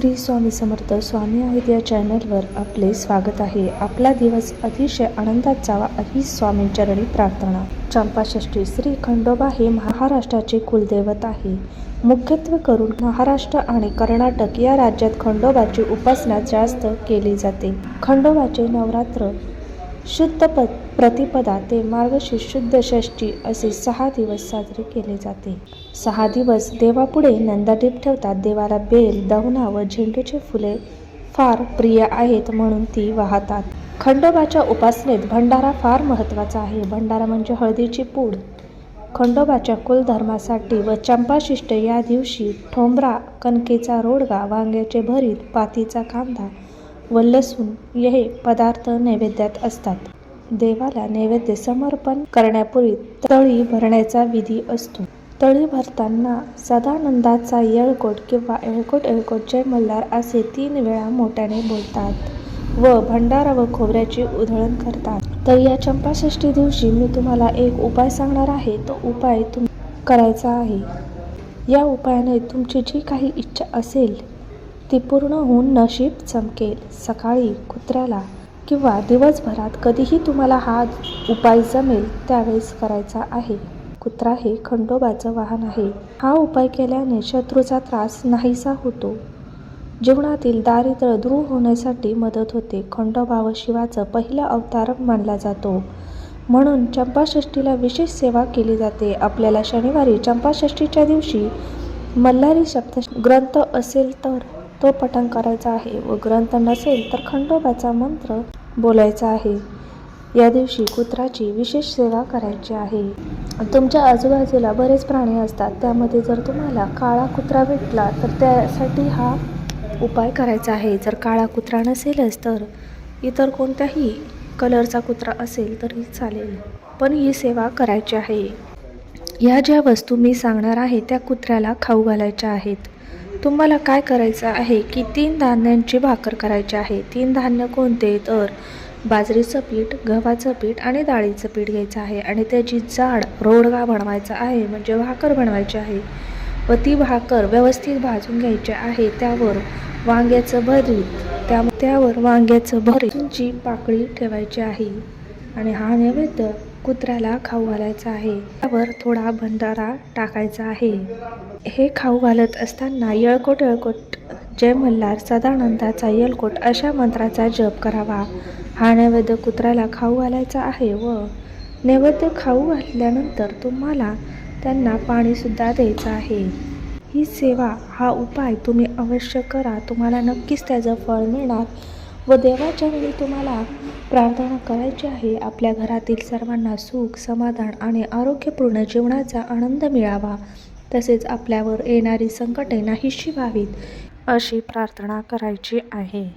श्री स्वामी समर्थ स्वामी आहेत या चॅनलवर आपले स्वागत आहे. आपला दिवस अतिशय आनंदात जावा ही स्वामींचरणी प्रार्थना. चंपाषष्ठी श्री खंडोबा हे महाराष्ट्राचे कुलदैवत आहे. मुख्यत्वे करून महाराष्ट्र आणि कर्नाटक या राज्यात खंडोबाची उपासना जास्त केली जाते. खंडोबाचे नवरात्र शुद्ध प प्रतिपदा ते मार्गशीर्ष शुद्ध षष्ठी असे सहा दिवस साजरे केले जाते. सहा दिवस देवापुढे नंदादीप ठेवतात. देवाला बेल दवना व झेंडूची फुले फार प्रिय आहेत म्हणून ती वाहतात. खंडोबाच्या उपासनेत भंडारा फार महत्त्वाचा आहे. भंडारा म्हणजे हळदीची पूड. खंडोबाच्या कुलधर्मासाठी व चंपाशिष्ट या दिवशी ठोंबरा कणकेचा रोडगा वांग्याचे भरीत पातीचा कांदा व लसूण हे पदार्थ नैवेद्यात असतात. देवाला नैवेद्य समर्पण करण्यापूर्वी तळी भरण्याचा विधी असतो. तळी भरताना सदानंदाचा येळकोट किंवा येळकोट येळकोट जय मल्हार असे तीन वेळा मोठ्याने बोलतात व भंडारा व खोबऱ्याची उधळण करतात. तर या चंपाषष्ठी दिवशी मी तुम्हाला एक उपाय सांगणार आहे. तो उपाय तुम करायचा आहे. या उपायाने तुमची जी काही इच्छा असेल ती पूर्ण होऊन नशीब चमकेल. सकाळी कुत्र्याला किंवा दिवसभरात कधीही तुम्हाला हा उपाय जमेल त्यावेळेस करायचा आहे. कुत्रा हे खंडोबाचं वाहन आहे. हा उपाय केल्याने शत्रूचा त्रास नाहीसा होतो. जीवनातील दारिद्र्य दूर होण्यासाठी मदत होते. खंडोबा व शिवाचं पहिला अवतार मानला जातो. म्हणून चंपाषष्ठीला विशेष सेवा केली जाते. आपल्याला शनिवारी चंपाषष्ठीच्या दिवशी मल्हारी शब्द ग्रंथ असेल तर तो पठण करायचा आहे व ग्रंथ नसेल तर खंडोबाचा मंत्र बोलायचा आहे. या दिवशी कुत्राची विशेष सेवा करायची आहे. तुमच्या आजूबाजूला बरेच प्राणी असतात. त्यामध्ये जर तुम्हाला काळा कुत्रा भेटला तर त्यासाठी हा उपाय करायचा आहे. जर काळा कुत्रा नसेलच तर इतर कोणत्याही कलरचा कुत्रा असेल तरी चालेल. पण ही सेवा करायची आहे. या ज्या वस्तू मी सांगणार आहे त्या कुत्र्याला खाऊ घालायच्या आहेत. तुम्हाला काय करायचं आहे की तीन धान्यांची भाकर करायची आहे? तीन धान्य कोणते? तर बाजरीचं पीठ गव्हाचं पीठ आणि डाळीचं पीठ घ्यायचं आहे आणि त्याची जाड रोडगा बनवायचा आहे म्हणजे भाकर बनवायची आहे. व ती भाकर व्यवस्थित भाजून घ्यायची आहे. त्यावर वांग्याचं भरीत त्या त्यावर वांग्याचं भरीतची पाकळी ठेवायची आहे. आणि हा नैवेद्य कुत्र्याला खाऊ घालायचा आहे. त्यावर थोडा भंडारा टाकायचा आहे. हे खाऊ घालत असताना येळकोट येळकोट जय मल्हार सदानंदाचा येळकोट अशा मंत्राचा जप करावा. हा नैवेद्य कुत्र्याला खाऊ घालायचा आहे व नैवेद्य खाऊ घातल्यानंतर तुम्हाला त्यांना पाणीसुद्धा द्यायचं आहे. ही सेवा हा उपाय तुम्ही अवश्य करा. तुम्हाला नक्कीच त्याचं फळ मिळणार. व देवाच्या वेळी तुम्हाला प्रार्थना करायची आहे. आपल्या घरातील सर्वांना सुख समाधान आणि आरोग्यपूर्ण जीवनाचा आनंद मिळावा. तसेच आपल्यावर येणारी संकटे नाहीशी व्हावीत अशी प्रार्थना करायची आहे.